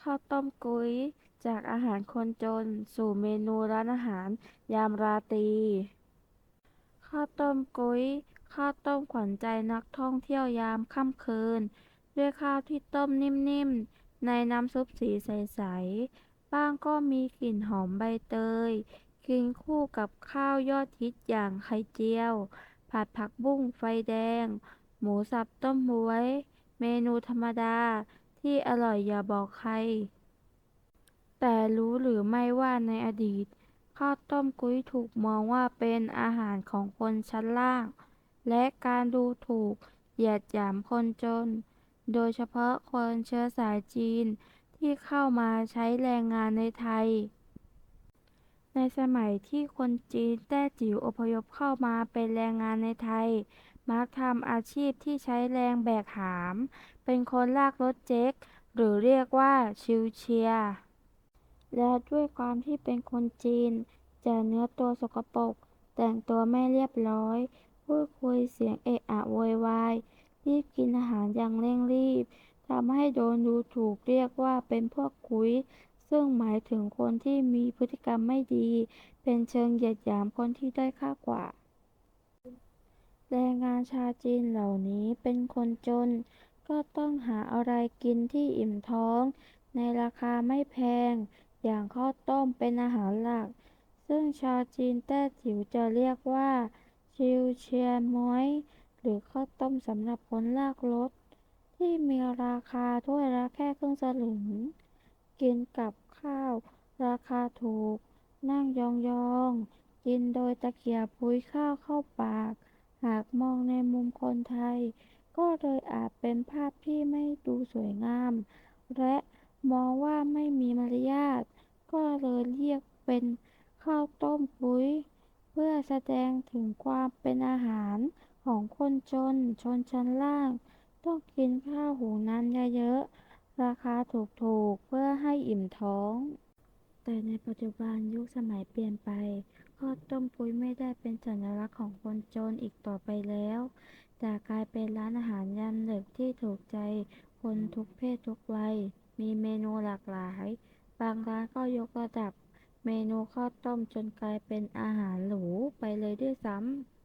ข้าวต้มกุ้ย จากอาหารคนจน สู่เมนูร้านอาหาร ยามราตรี ข้าวต้มกุ้ย ข้าวต้มขวัญใจนักท่องเที่ยวยามค่ำคืน ด้วยข้าวที่ต้มนิ่มๆ ในน้ำซุปสีใส ๆ บ้างก็มีกลิ่นหอมใบเตย กินคู่กับข้าวยอดฮิตอย่างไข่เจียว ผัดผักบุ้งไฟแดง หมูสับต้มบ๊วย เมนูธรรมดา ที่อร่อยอย่าบอกใคร แต่รู้หรือไม่ว่าในอดีต ข้าวต้มกุ้ยถูกมองว่าเป็นอาหารของคนชั้นล่าง และการดูถูกเหยียดหยามคนจน โดยเฉพาะคนเชื้อสายจีนที่เข้ามาใช้แรงงานในไทย ในสมัยที่คนจีนแต้จิ๋วอพยพเข้ามาเป็นแรงงานในไทย มักทำอาชีพที่ใช้แรงแบกหาม เป็นคนลากรถเจ๊ก หรือเรียกว่าชิวเชีย และด้วยความที่เป็นคนจีน จะเนื้อตัวสกปรก แต่งตัวไม่เรียบร้อย พูดคุยเสียงเอะอะโวยวาย รีบกินอาหารอย่างเร่งรีบ ทำให้โดนดูถูกเรียกว่าเป็นพวกกุ้ยซึ่งหมายถึงคนที่มีพฤติกรรมไม่ดี เป็นเชิงเหยียดหยามคนที่ด้อยค่ากว่า แรงงานชาวจีนเหล่านี้เป็นคนจน ก็ต้องหาอะไรกินที่อิ่มท้อง ในราคาไม่แพง อย่างข้าวต้มเป็นอาหารหลัก ซึ่งชาวจีนแต้จิ๋วจะเรียกว่า ชิวเชียม้อย หรือข้าวต้มสำหรับคนลากรถ ที่มีราคาถ้วยละแค่ครึ่งสลึง กินกับข้าว ราคาถูก นั่งยองๆ กินโดยตะเกียบพุ้ยข้าวเข้าปาก หากมองในมุมคนไทย ก็เลยอาจเป็นภาพที่ไม่ดูสวยงาม และมองว่าไม่มีมารยาท ก็เลยเรียกเป็นข้าวต้มกุ้ยเพื่อแสดงถึงความเป็นอาหารของคนจน ชนชั้นล่าง ต้องกินข้าวหุงนั้นเยอะๆ ราคาถูกๆ เพื่อให้อิ่มท้อง แต่ในปัจจุบันยุคสมัยเปลี่ยนไป ข้าวต้มปุ้ยไม่ได้เป็นสัญลักษณ์ของคนจนอีกต่อไปแล้ว แต่กลายเป็นร้านอาหารยามดึกที่ถูกใจ คนทุกเพศทุกวัย มีเมนูหลากหลาย บางร้านก็ยกระดับ เมนูข้าวต้มจนกลายเป็นอาหารหรูไปเลยด้วยซ้ำ